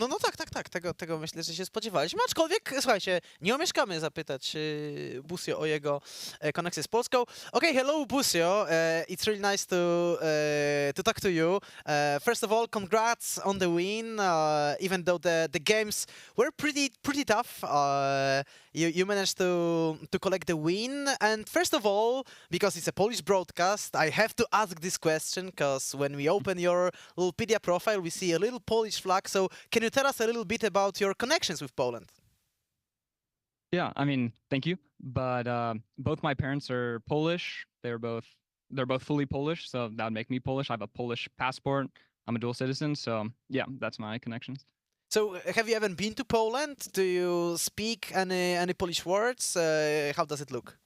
No, no tak, tak, tego, tego myślę, że się spodziewaliśmy, aczkolwiek, słuchajcie, nie omieszkamy zapytać y, Busio o jego e, koneksję z Polską. Okay, hello Busio, uh, it's really nice to uh, to talk to you. Uh, first of all, congrats on the win, uh, even though the, the games were pretty pretty tough. Uh, you, you managed to to collect the win, and first of all, because it's a Polish broadcast, I have to ask this question, because when we open your Wikipedia profile, we see a little Polish flag, so can you tell us a little bit about your connections with Poland? Yeah, I mean, thank you. But uh, both my parents are Polish. They're both they're both fully Polish, so that would make me Polish. I have a Polish passport. I'm a dual citizen, so yeah, that's my connections. So, have you ever been to Poland? Do you speak any any Polish words? Uh, how does it look?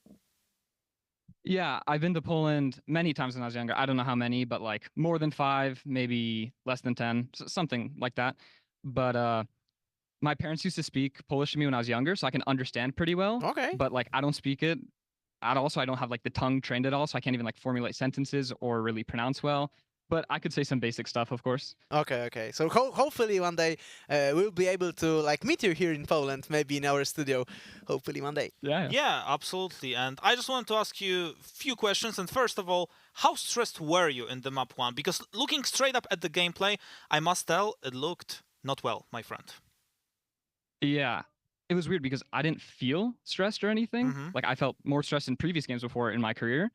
Yeah, I've been to Poland many times when I was younger. I don't know how many, but like more than five, maybe less than ten, something like that. But uh, my parents used to speak Polish to me when I was younger, so I can understand pretty well. Okay. But like, I don't speak it at all, so I don't have like the tongue trained at all, so I can't even like formulate sentences or really pronounce well. But I could say some basic stuff, of course. Okay, okay. So ho- hopefully one day uh, we'll be able to like meet you here in Poland, maybe in our studio. Hopefully one day. Yeah. Yeah, absolutely. And I just wanted to ask you a few questions. And first of all, how stressed were you in the map one? Because looking straight up at the gameplay, I must tell, it looked not well, my friend. Yeah. It was weird because I didn't feel stressed or anything. Mhm. Like I felt more stressed in previous games before in my career,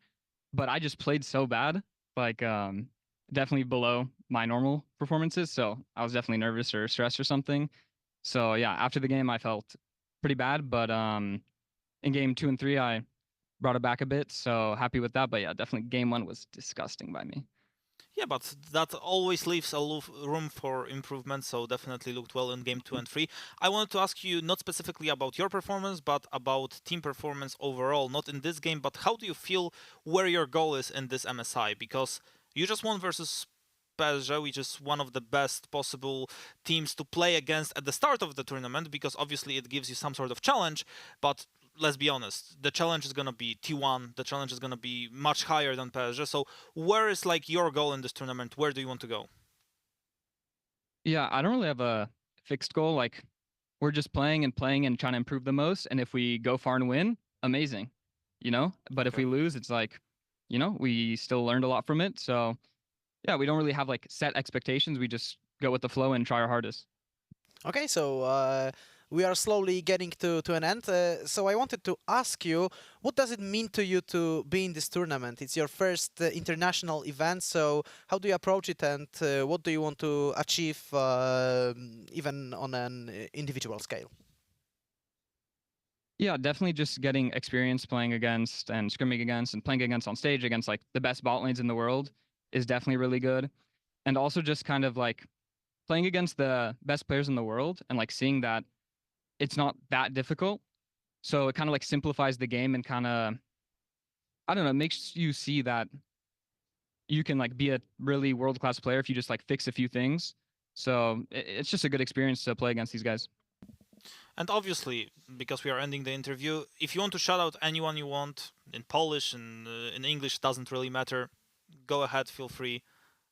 but I just played so bad, like um definitely below my normal performances. So I was definitely nervous or stressed or something. So yeah, after the game I felt pretty bad, but um in game 2 and 3 I brought it back a bit, so happy with that, but yeah, definitely game 1 was disgusting by me. Yeah, but that always leaves a room for improvement, so definitely looked well in game two and three. I wanted to ask you not specifically about your performance, but about team performance overall, not in this game, but how do you feel where your goal is in this MSI? Because you just won versus PSG, which is one of the best possible teams to play against at the start of the tournament, because obviously it gives you some sort of challenge, but let's be honest, the challenge is gonna be T1. The challenge is gonna be much higher than PSG. So where is like your goal in this tournament? Where do you want to go? Yeah, I don't really have a fixed goal. Like, we're just playing and playing and trying to improve the most. And if we go far and win, amazing, you know. But if we lose, it's like, you know, we still learned a lot from it. So, yeah, we don't really have like set expectations. We just go with the flow and try our hardest. Okay, so uh, we are slowly getting to, to an end. Uh, so I wanted to ask you, what does it mean to you to be in this tournament? It's your first uh, international event, so how do you approach it and uh, what do you want to achieve uh, even on an uh, individual scale? Yeah, definitely just getting experience playing against and scrimming against and playing against on stage against like the best bot lanes in the world is definitely really good. And also just kind of like playing against the best players in the world and like seeing that it's not that difficult. So it kind of like simplifies the game and kind of I don't know, it makes you see that you can like be a really world class player if you just like fix a few things. So it's just a good experience to play against these guys. And obviously, because we are ending the interview, if you want to shout out anyone you want in Polish and uh, in English, doesn't really matter. Go ahead, feel free,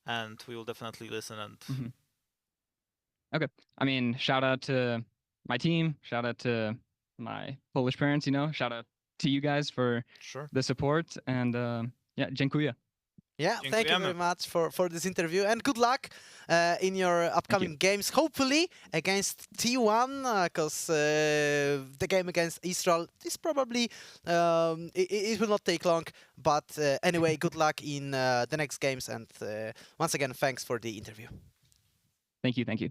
and we will definitely listen. And Mhm. I mean, shout out to my team, shout out to my Polish parents, you know, shout out to you guys for sure. the support and uh, yeah, dziękuję. Yeah, thank you very much for, for this interview and good luck uh, in your upcoming games. Hopefully against T1, because uh, the game against Israel is probably um, it, it will not take long. But uh, anyway, good luck in uh, the next games and uh, once again, thanks for the interview. Thank you, thank you.